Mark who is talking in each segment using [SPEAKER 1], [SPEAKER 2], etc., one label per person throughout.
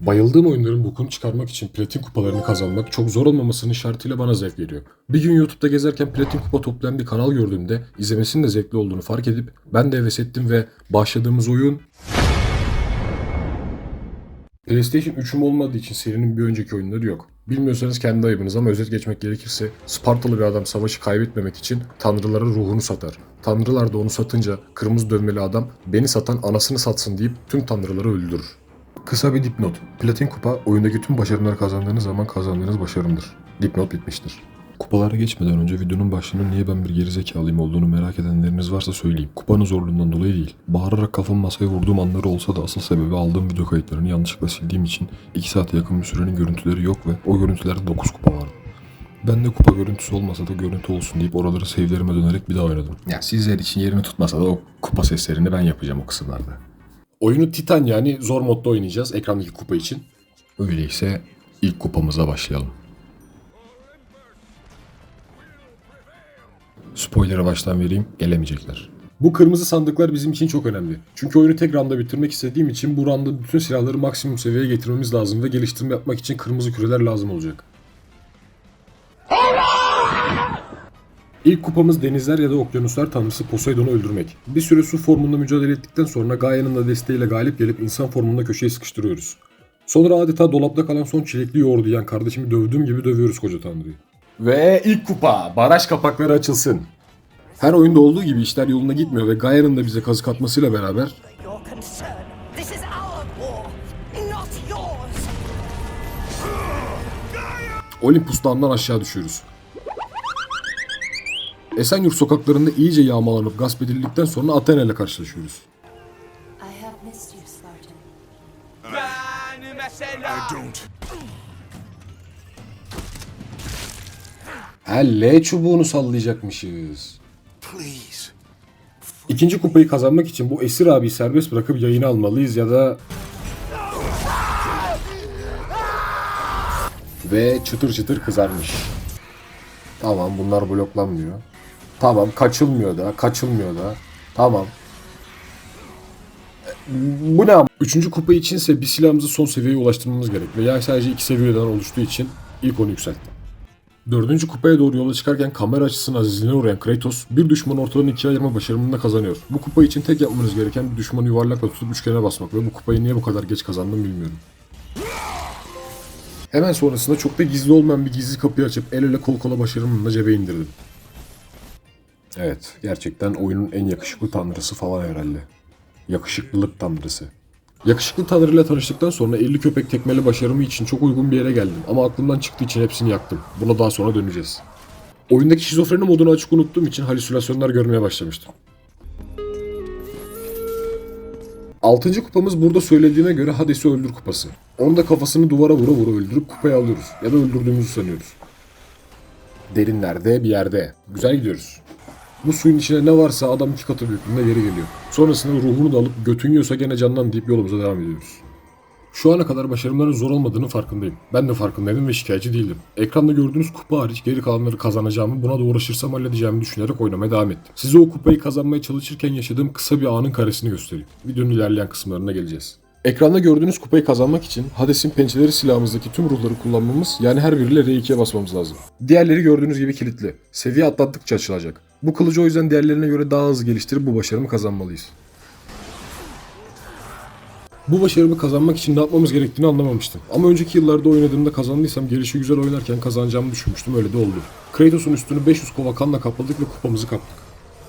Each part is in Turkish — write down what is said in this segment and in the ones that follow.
[SPEAKER 1] Bayıldığım oyunların bokunu çıkarmak için platin kupalarını kazanmak çok zor olmamasının şartıyla bana zevk veriyor. Bir gün YouTube'da gezerken platin kupa toplayan bir kanal gördüğümde izlemesinin de zevkli olduğunu fark edip ben de heves ettim ve başladığımız oyun PlayStation 3'üm olmadığı için serinin bir önceki oyunları yok. Bilmiyorsanız kendi ayıbınız ama özet geçmek gerekirse Spartalı bir adam savaşı kaybetmemek için tanrılara ruhunu satar. Tanrılar da onu satınca kırmızı dövmeli adam beni satan anasını satsın deyip tüm tanrıları öldürür. Kısa bir dipnot. Platin kupa oyundaki tüm başarımları kazandığınız zaman kazandığınız başarımdır. Dipnot bitmiştir. Kupalara geçmeden önce videonun başlığının niye ben bir gerizekalıyım olduğunu merak edenleriniz varsa söyleyeyim. Kupanın zorluğundan dolayı değil. Bağırarak kafamı masaya vurduğum anları olsa da asıl sebebi aldığım video kayıtlarını yanlışlıkla sildiğim için 2 saate yakın bir sürenin görüntüleri yok ve o görüntülerde 9 kupa vardı. Ben de kupa görüntüsü olmasa da görüntü olsun deyip oraları save'lerime dönerek bir daha oynadım. Ya sizler için yerini tutmasa da o kupa seslerini ben yapacağım o kısımlarda. Oyunu Titan yani zor modda oynayacağız ekrandaki kupa için. Öyleyse ilk kupamıza başlayalım. Spoiler'a baştan vereyim, gelemeyecekler. Bu kırmızı sandıklar bizim için çok önemli. Çünkü oyunu tek randa bitirmek istediğim için bu randa bütün silahları maksimum seviyeye getirmemiz lazım ve geliştirme yapmak için kırmızı küreler lazım olacak. İlk kupamız denizler ya da okyanuslar tanrısı Poseidon'u öldürmek. Bir süre su formunda mücadele ettikten sonra Gaia'nın da desteğiyle galip gelip insan formunda köşeye sıkıştırıyoruz. Sonra adeta dolapta kalan son çilekli yoğurdu yiyen kardeşimi dövdüğüm gibi dövüyoruz koca tanrıyı. Ve ilk kupa. Baraj kapakları açılsın. Her oyunda olduğu gibi işler yoluna gitmiyor ve Gaia'nın da bize kazık atmasıyla beraber
[SPEAKER 2] your concern. This
[SPEAKER 1] Esenyurt sokaklarında iyice yağmalanıp gasp edildikten sonra Athena ile karşılaşıyoruz. Ha L çubuğunu sallayacakmışız. İkinci kupayı kazanmak için bu Esir abi serbest bırakıp yayını almalıyız ya da... Ve çıtır çıtır kızarmış. Tamam bunlar bloklanmıyor. Tamam kaçılmıyor da kaçılmıyor da. Tamam. Bu ne ama? Üçüncü kupa içinse bir silahımızı son seviyeye ulaştırmamız gerek. Veya sadece iki seviyeden oluştuğu için ilk onu yükselttim. Dördüncü kupaya doğru yola çıkarken kamera açısının azizliğine uğrayan Kratos bir düşmanı ortadan ikiye ayırma başarımını kazanıyor. Bu kupa için tek yapmanız gereken bir düşmanı yuvarlakla tutup üçgene basmak ve bu kupayı niye bu kadar geç kazandım bilmiyorum. Hemen sonrasında çok da gizli olmayan bir gizli kapıyı açıp el ele kol kola başarımımla cebe indirdim. Evet, gerçekten oyunun en yakışıklı tanrısı falan herhalde. Yakışıklılık tanrısı. Yakışıklı tanrıyla tanıştıktan sonra 50 köpek tekmeli başarımı için çok uygun bir yere geldim ama aklımdan çıktığı için hepsini yaktım. Buna daha sonra döneceğiz. Oyundaki şizofreni modunu açık unuttuğum için halüsinasyonlar görmeye başlamıştım. Altıncı kupamız burada söylediğime göre Hades'i öldür kupası. Onu da kafasını duvara vura vura öldürüp kupayı alıyoruz. Ya da öldürdüğümüzü sanıyoruz. Derinlerde bir yerde. Güzel gidiyoruz. Bu suyun içine ne varsa adam iki katı büyüklüğünde geri geliyor. Sonrasında ruhunu da alıp götün yiyorsa gene candan deyip yolumuza devam ediyoruz. Şu ana kadar başarımların zor olmadığının farkındayım. Ben de farkındaydım ve şikayetçi değildim. Ekranda gördüğünüz kupa hariç geri kalanları kazanacağımı, buna da uğraşırsam halledeceğimi düşünerek oynamaya devam ettim. Size o kupayı kazanmaya çalışırken yaşadığım kısa bir anın karesini göstereyim. Videonun ilerleyen kısımlarına geleceğiz. Ekranda gördüğünüz kupayı kazanmak için Hades'in pençeleri silahımızdaki tüm ruhları kullanmamız yani her biriyle R2'ye basmamız lazım. Diğerleri gördüğünüz gibi kilitli. Seviye atlattıkça açılacak. Bu kılıcı o yüzden diğerlerine göre daha hızlı geliştirip bu başarımı kazanmalıyız. Bu başarımı kazanmak için ne yapmamız gerektiğini anlamamıştım. Ama önceki yıllarda oynadığımda kazandıysam gelişi güzel oynarken kazanacağımı düşünmüştüm öyle de oldu. Kratos'un üstünü 500 kova kanla kapladık ve kupamızı kaptık.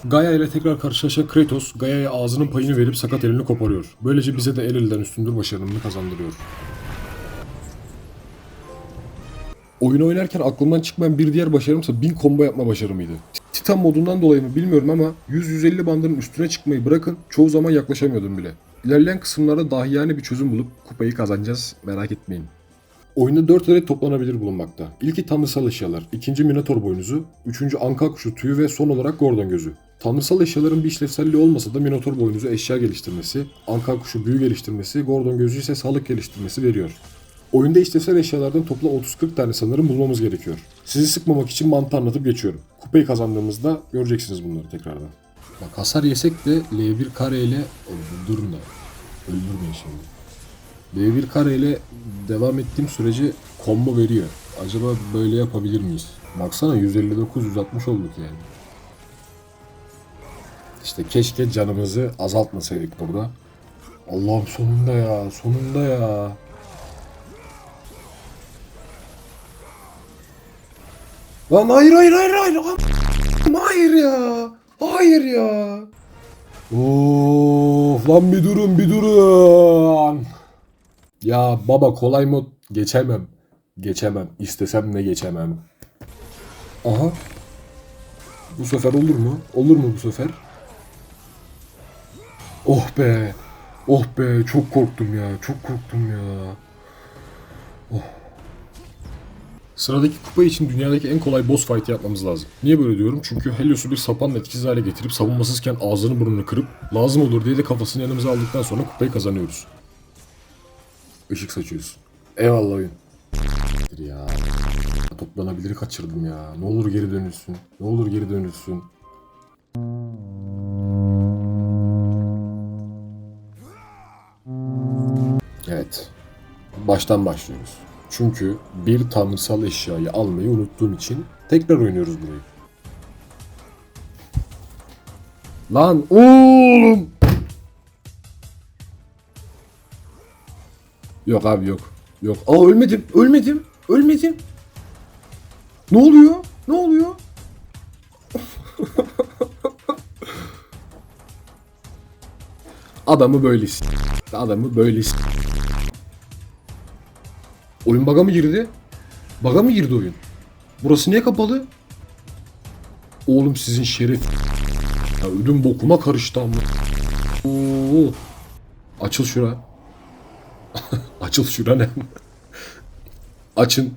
[SPEAKER 1] Gaia ile tekrar karşılaşan Kratos, Gaia'ya ağzının payını verip sakat elini koparıyor. Böylece bize de el elden üstündür başarımını kazandırıyor. Oyunu oynarken aklımdan çıkmayan bir diğer başarımsa 1000 combo yapma başarımıydı. Titan modundan dolayı mı bilmiyorum ama 100-150 bandının üstüne çıkmayı bırakın çoğu zaman yaklaşamıyordum bile. İlerleyen kısımlarda dahiyane bir çözüm bulup kupayı kazanacağız merak etmeyin. Oyunda 4 adet toplanabilir bulunmakta. İlki tanrısal eşyalar, ikinci Minotaur boynuzu, üçüncü Anka kuşu tüyü ve son olarak Gordon gözü. Tanrısal eşyaların bir işlevselliği olmasa da Minotaur boynuzu eşya geliştirmesi, Anka kuşu büyü geliştirmesi, Gordon gözü ise sağlık geliştirmesi veriyor. Oyunda işlevsel eşyalardan toplam 30-40 tane sanırım bulmamız gerekiyor. Sizi sıkmamak için mantı anlatıp geçiyorum. Kupayı kazandığımızda göreceksiniz bunları tekrardan. Bak hasar yesek de L1 kare ile öldürün da. Öldürmeyin şimdi. B1 kare ile devam ettiğim sürece combo veriyor. Acaba böyle yapabilir miyiz? Baksana 159-160 olduk yani. İşte keşke canımızı azaltmasaydık burada. Allah'ım sonunda ya, sonunda ya. Lan hayır hayır hayır hayır. Hayır ya. Hayır ya. Of lan bir durun bir durun. Ya baba kolay mod geçemem. Geçemem. İstesem de geçemem. Aha. Bu sefer olur mu? Olur mu bu sefer? Oh be. Oh be çok korktum ya. Çok korktum ya. Oh. Sıradaki kupa için dünyadaki en kolay boss fight yapmamız lazım. Niye böyle diyorum? Çünkü Helios'u bir sapanla etkisiz hale getirip savunmasızken ağzını burnunu kırıp lazım olur diye de kafasını yanımıza aldıktan sonra kupayı kazanıyoruz. Işık saçıyoruz. Eyvallah oyun. Ya toplanabiliri kaçırdım ya. Ne olur geri dönülsün. Ne olur geri dönülsün. Evet. Baştan başlıyoruz. Çünkü bir tanrısal eşyayı almayı unuttuğum için tekrar oynuyoruz burayı. Lan oğlum! Yok abi yok. Yok. Aa ölmedim. Ölmedim. Ölmedim. Ne oluyor? Ne oluyor? Adamı böyle Adamı böyle Oyun baga mı girdi? Baga mı girdi oyun? Burası niye kapalı? Oğlum sizin şeref. Ya ödüm bokuma karıştı ama. Oo. Açıl şura. Açıl şura ne? Açın.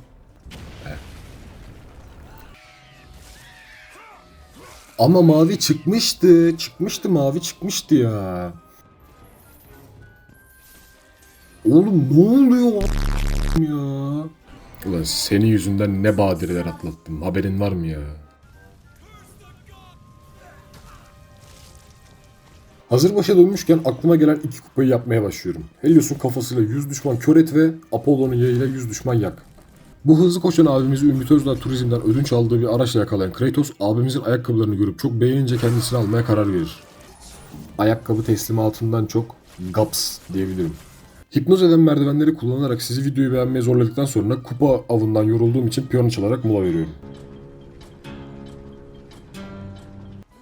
[SPEAKER 1] Ama mavi çıkmıştı. Çıkmıştı mavi çıkmıştı ya. Oğlum ne oluyor ya? Ulan senin yüzünden ne badireler atlattım. Haberin var mı ya? Hazır başa dönmüşken aklıma gelen iki kupayı yapmaya başlıyorum. Helios'un kafasıyla 100 düşman kör et ve Apollo'nun yayıyla 100 düşman yak. Bu hızlı koşan abimizi Ümit Özdağ Turizm'den ödünç aldığı bir araçla yakalayan Kratos, abimizin ayakkabılarını görüp çok beğenince kendisini almaya karar verir. Ayakkabı teslimatından çok gaps diyebilirim. Hipnoz eden merdivenleri kullanarak sizi videoyu beğenmeye zorladıktan sonra kupa avından yorulduğum için piyano çalarak mola veriyorum.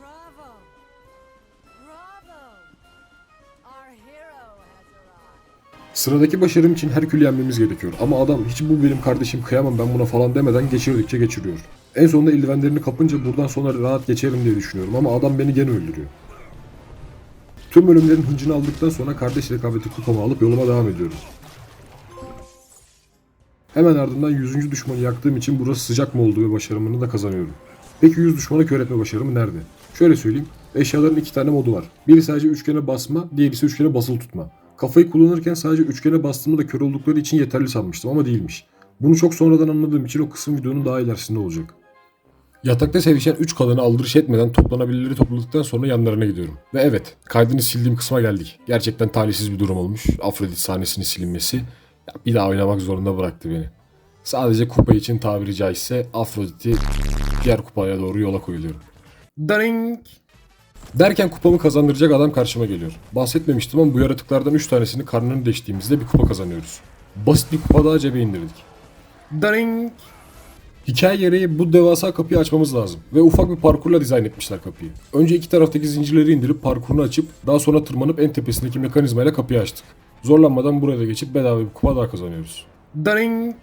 [SPEAKER 2] Bravo! Bravo!
[SPEAKER 1] Sıradaki başarım için Herkül'ü yenmemiz gerekiyor ama adam hiç bu benim kardeşim kıyamam ben buna falan demeden geçirdikçe geçiriyor. En sonunda eldivenlerini kapınca buradan sonra rahat geçerim diye düşünüyorum ama adam beni gene öldürüyor. Tüm bölümlerin hıncını aldıktan sonra kardeş rekabeti kupamı alıp yoluma devam ediyorum. Hemen ardından 100. düşmanı yaktığım için burası sıcak mı olduğu ve başarımını da kazanıyorum. Peki 100 düşmanı kör etme başarımı nerede? Şöyle söyleyeyim. Eşyaların iki tane modu var. Biri sadece üçgene basma, diğeri ise üçgene basılı tutma. Kafayı kullanırken sadece üçgene bastığımda kör oldukları için yeterli sanmıştım ama değilmiş. Bunu çok sonradan anladığım için o kısım videonun daha ilerisinde olacak. Yatakta sevişen 3 kadını aldırış etmeden toplanabilirleri topladıktan sonra yanlarına gidiyorum. Ve evet, kaydını sildiğim kısma geldik. Gerçekten talihsiz bir durum olmuş. Afrodit sahnesinin silinmesi ya bir daha oynamak zorunda bıraktı beni. Sadece kupa için tabiri caizse Afrodit'i diğer kupaya doğru yola koyuluyorum. Daring! Derken kupamı kazandıracak adam karşıma geliyor. Bahsetmemiştim ama bu yaratıklardan 3 tanesini karnını deştiğimizde bir kupa kazanıyoruz. Basit bir kupa daha cebe indirdik. Daring! Hikaye gereği bu devasa kapıyı açmamız lazım. Ve ufak bir parkurla dizayn etmişler kapıyı. Önce iki taraftaki zincirleri indirip parkurunu açıp daha sonra tırmanıp en tepesindeki mekanizmayla kapıyı açtık. Zorlanmadan buraya da geçip bedava bir kupa daha kazanıyoruz. Daring!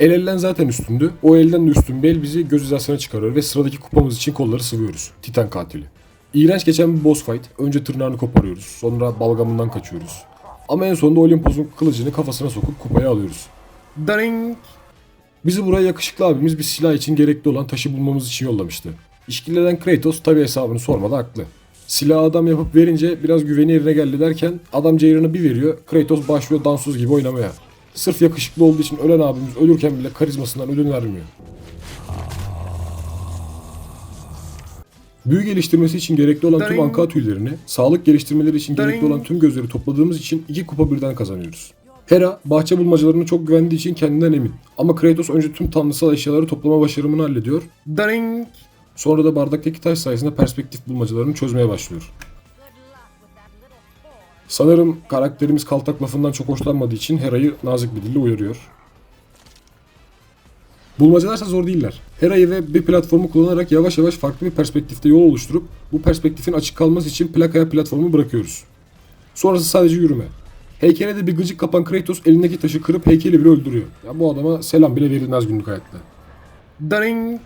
[SPEAKER 1] El elden zaten üstündü. O elden de üstün bir el bizi göz hizasına çıkarıyor ve sıradaki kupamız için kolları sıvıyoruz. Titan katili. İğrenç geçen bir boss fight. Önce tırnağını koparıyoruz. Sonra balgamından kaçıyoruz. Ama en sonunda Olympus'un kılıcını kafasına sokup kupayı alıyoruz. Daring! Bizi buraya yakışıklı abimiz bir silah için gerekli olan taşı bulmamız için yollamıştı. İşkilleden Kratos tabi hesabını sormadı haklı. Silahı adam yapıp verince biraz güveni yerine geldi derken adam ceyranı bir veriyor. Kratos başlıyor dansöz gibi oynamaya. Sırf yakışıklı olduğu için ölen abimiz ölürken bile karizmasından ödün vermiyor. Büyü geliştirmesi için gerekli olan tüm anka tüylerini, sağlık geliştirmeleri için gerekli olan tüm gözleri topladığımız için iki kupa birden kazanıyoruz. Hera bahçe bulmacalarına çok güvendiği için kendinden emin. Ama Kratos önce tüm tanrısal eşyaları toplama başarımını hallediyor. Daring! Sonra da bardaktaki taş sayesinde perspektif bulmacalarını çözmeye başlıyor. Sanırım karakterimiz kaltak lafından çok hoşlanmadığı için Hera'yı nazik bir dille uyarıyor. Bulmacalarsa zor değiller. Hera'yı ve bir platformu kullanarak yavaş yavaş farklı bir perspektifte yol oluşturup bu perspektifin açık kalması için plakaya platformu bırakıyoruz. Sonrası sadece yürüme. Heykele de bir gıcık kapan Kratos elindeki taşı kırıp heykeli bile öldürüyor. Ya bu adama selam bile verilmez günlük hayatta. Daring!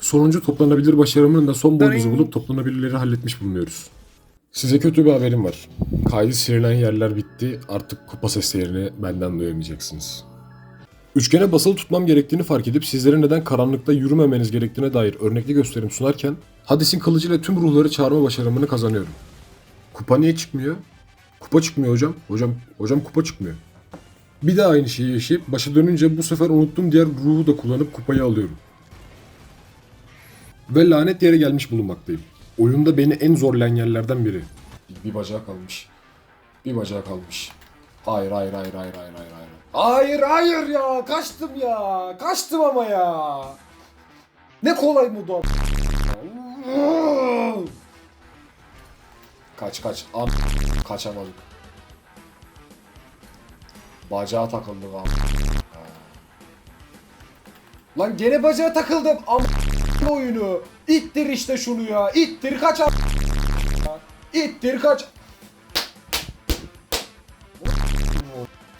[SPEAKER 1] Sonuncu toplanabilir başarımının da son boyumuzu bulup toplanabilirleri halletmiş bulunuyoruz. Size kötü bir haberim var. Kaydı sililen yerler bitti. Artık kupa seslerini benden duyamayacaksınız. Üçgene basılı tutmam gerektiğini fark edip sizlere neden karanlıkta yürümemeniz gerektiğine dair örnekli gösterim sunarken Hades'in kılıcıyla tüm ruhları çağırma başarımını kazanıyorum. Kupa niye çıkmıyor? Kupa çıkmıyor hocam. Hocam hocam kupa çıkmıyor. Bir daha aynı şeyi yaşayıp başa dönünce bu sefer unuttuğum diğer ruhu da kullanıp kupayı alıyorum. Ve lanet yere gelmiş bulunmaktayım. Oyunda beni en zorlayan yerlerden biri. Bir bacağı kalmış. Bir bacağı kalmış. Hayır hayır hayır hayır hayır hayır hayır. Hayır hayır ya kaçtım ya. Kaçtım ama ya. Ne kolay bu da. Kaç kaç. Am kaçamadık. Bacağa takıldık am. Lan gene bacağa takıldım. Am oyunu. İttir işte şunu ya. İttir kaç am. İttir kaç.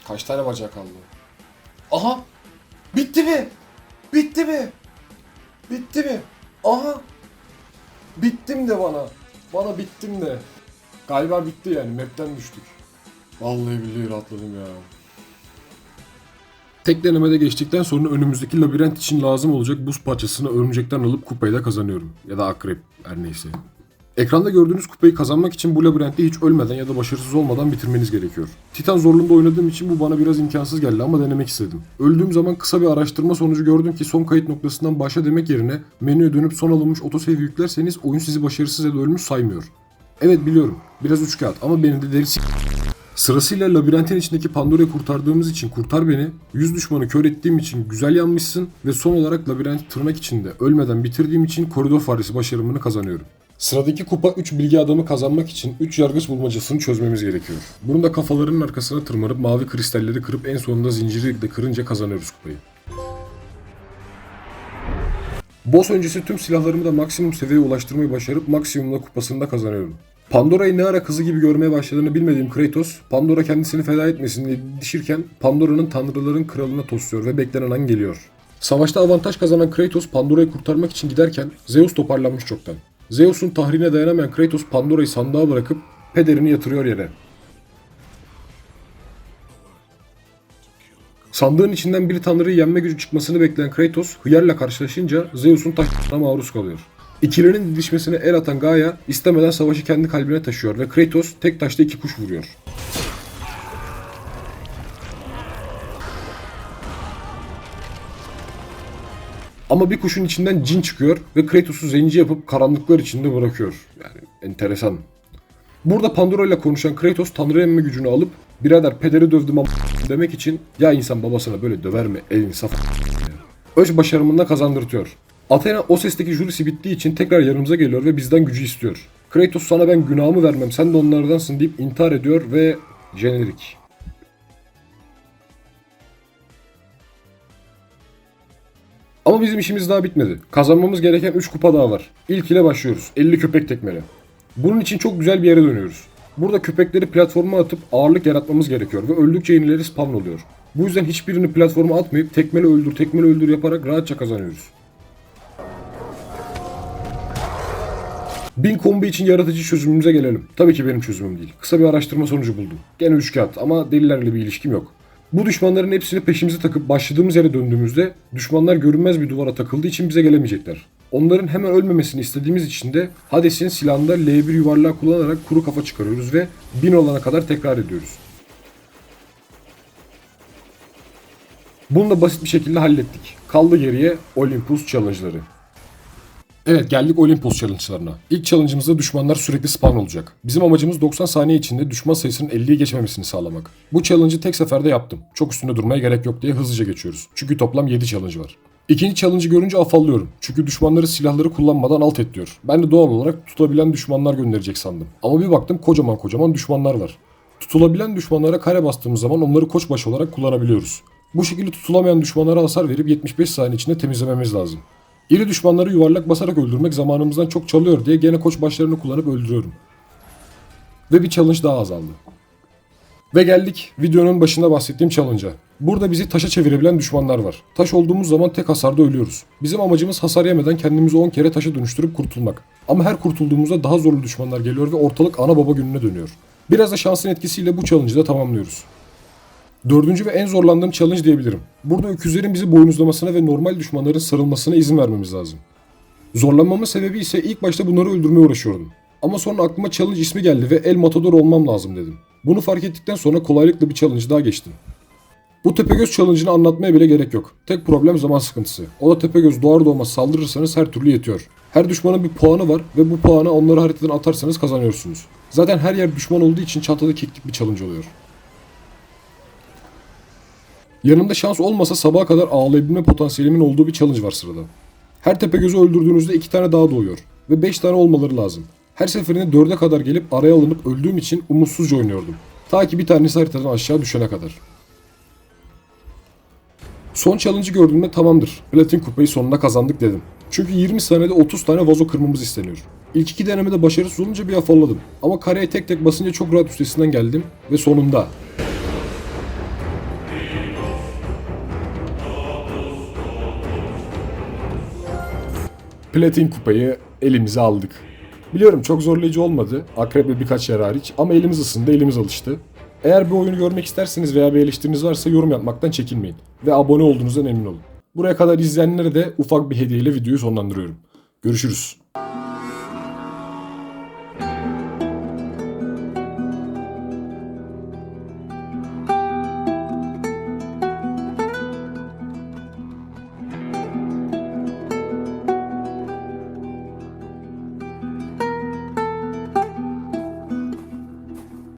[SPEAKER 1] Kaç tane bacak kaldı? Aha! Bitti mi? Bitti mi? Bitti mi? Aha! Bittim de bana. Bana bittim de. Galiba bitti yani. Map'ten düştük. Vallahi billahi rahatladım ya. Tek denemede geçtikten sonra önümüzdeki labirent için lazım olacak buz parçasını örümcekten alıp kupayı da kazanıyorum. Ya da akrep her neyse. Ekranda gördüğünüz kupayı kazanmak için bu labirentte hiç ölmeden ya da başarısız olmadan bitirmeniz gerekiyor. Titan zorluğunda oynadığım için bu bana biraz imkansız geldi ama denemek istedim. Öldüğüm zaman kısa bir araştırma sonucu gördüm ki son kayıt noktasından başla demek yerine menüye dönüp son alınmış otosave yüklerseniz oyun sizi başarısız ya da ölmüş saymıyor. Evet biliyorum biraz üç kağıt ama benim de derisi Sırasıyla labirentin içindeki Pandora'yı kurtardığımız için kurtar beni, yüz düşmanı kör ettiğim için güzel yanmışsın ve son olarak labirent tırnak içinde ölmeden bitirdiğim için koridor faresi başarımını kazanıyorum. Sıradaki kupa 3 bilgi adamı kazanmak için 3 yargıç bulmacasını çözmemiz gerekiyor. Bunun da kafalarının arkasına tırmanıp mavi kristalleri kırıp en sonunda zinciri de kırınca kazanıyoruz kupayı. Boss öncesi tüm silahlarımı da maksimum seviyeye ulaştırmayı başarıp maksimumla kupasını da kazanıyorum. Pandora'yı ne ara kızı gibi görmeye başladığını bilmediğim Kratos, Pandora kendisini feda etmesin diye didişirken Pandora'nın tanrıların kralına tosluyor ve beklenen an geliyor. Savaşta avantaj kazanan Kratos Pandora'yı kurtarmak için giderken Zeus toparlanmış çoktan. Zeus'un tahrine dayanamayan Kratos Pandora'yı sandığa bırakıp pederini yatırıyor yere. Sandığın içinden bir tanrıyı yenme gücü çıkmasını bekleyen Kratos hıyarla karşılaşınca Zeus'un taşına maruz kalıyor. İkilinin didişmesine el atan Gaia istemeden savaşı kendi kalbine taşıyor ve Kratos tek taşta iki kuş vuruyor. Ama bir kuşun içinden cin çıkıyor ve Kratos'u zenci yapıp karanlıklar içinde bırakıyor. Yani enteresan. Burada Pandora ile konuşan Kratos tanrı emme gücünü alıp birader pederi dövdüm am- demek için ya insan babasına böyle döver mi el insaf Öz başarımını da kazandırtıyor. Athena o sesteki jürisi bittiği için tekrar yanımıza geliyor ve bizden gücü istiyor. Kratos sana ben günahımı vermem sen de onlardansın deyip intihar ediyor ve jenerik. Ama bizim işimiz daha bitmedi. Kazanmamız gereken 3 kupa daha var. İlk ile başlıyoruz. 50 köpek tekmeli. Bunun için çok güzel bir yere dönüyoruz. Burada köpekleri platforma atıp ağırlık yaratmamız gerekiyor ve öldükçe yenileri spawn oluyor. Bu yüzden hiçbirini platforma atmayıp tekmeli öldür tekmeli öldür yaparak rahatça kazanıyoruz. Bin kombi için yaratıcı çözümümüze gelelim. Tabii ki benim çözümüm değil. Kısa bir araştırma sonucu buldum. Gene üç kağıt ama delilerle bir ilişkim yok. Bu düşmanların hepsini peşimize takıp başladığımız yere döndüğümüzde düşmanlar görünmez bir duvara takıldığı için bize gelemeyecekler. Onların hemen ölmemesini istediğimiz için de Hades'in silahında L1 yuvarlağı kullanarak kuru kafa çıkarıyoruz ve 1000 olana kadar tekrar ediyoruz. Bunu da basit bir şekilde hallettik. Kaldı geriye Olympus challenge'ları. Evet geldik Olympus challenge'larına. İlk challenge'ımızda düşmanlar sürekli spawn olacak. Bizim amacımız 90 saniye içinde düşman sayısının 50'yi geçmemesini sağlamak. Bu challenge'ı tek seferde yaptım. Çok üstünde durmaya gerek yok diye hızlıca geçiyoruz. Çünkü toplam 7 challenge var. İkinci challenge'ı görünce afallıyorum. Çünkü düşmanları silahları kullanmadan alt et diyor. Ben de doğal olarak tutulabilen düşmanlar gönderecek sandım. Ama bir baktım kocaman kocaman düşmanlar var. Tutulabilen düşmanlara kare bastığımız zaman onları koçbaşı olarak kullanabiliyoruz. Bu şekilde tutulamayan düşmanlara hasar verip 75 saniye içinde temizlememiz lazım. İri düşmanları yuvarlak basarak öldürmek zamanımızdan çok çalıyor diye gene koç başlarını kullanıp öldürüyorum. Ve bir challenge daha azaldı. Ve geldik videonun başında bahsettiğim challenge'a. Burada bizi taşa çevirebilen düşmanlar var. Taş olduğumuz zaman tek hasarda ölüyoruz. Bizim amacımız hasar yemeden kendimizi 10 kere taşa dönüştürüp kurtulmak. Ama her kurtulduğumuzda daha zorlu düşmanlar geliyor ve ortalık ana baba gününe dönüyor. Biraz da şansın etkisiyle bu challenge'ı da tamamlıyoruz. Dördüncü ve en zorlandığım challenge diyebilirim. Burada öküzlerin bizi boynuzlamasına ve normal düşmanların sarılmasına izin vermemiz lazım. Zorlanmamın sebebi ise ilk başta bunları öldürmeye uğraşıyordum. Ama sonra aklıma challenge ismi geldi ve El Matador olmam lazım dedim. Bunu fark ettikten sonra kolaylıkla bir challenge daha geçtim. Bu Tepegöz challenge'ını anlatmaya bile gerek yok. Tek problem zaman sıkıntısı. O da Tepegöz doğar doğmaz saldırırsanız her türlü yetiyor. Her düşmanın bir puanı var ve bu puanı onları haritadan atarsanız kazanıyorsunuz. Zaten her yer düşman olduğu için çatada keklik bir challenge oluyor. Yanımda şans olmasa sabaha kadar ağlayabilme potansiyelimin olduğu bir challenge var sırada. Her Tepegöz'ü öldürdüğünüzde iki tane daha doğuyor ve beş tane olmaları lazım. Her seferinde dörde kadar gelip araya alınıp öldüğüm için umutsuzca oynuyordum. Ta ki bir tanesi haritadan aşağı düşene kadar. Son challenge'ı gördüğümde tamamdır. Platin kupayı sonunda kazandık dedim. Çünkü 20 saniyede 30 tane vazo kırmamız isteniyor. İlk iki denemede başarısız olunca bir afalladım. Ama kareye tek tek basınca çok rahat üstesinden geldim ve sonunda Platin kupayı elimize aldık. Biliyorum çok zorlayıcı olmadı. Akrep ve birkaç yer hariç ama elimiz ısındı, elimiz alıştı. Eğer bu oyunu görmek isterseniz veya bir eleştiriniz varsa yorum yapmaktan çekinmeyin. Ve abone olduğunuzdan emin olun. Buraya kadar izleyenlere de ufak bir hediyeyle videoyu sonlandırıyorum. Görüşürüz.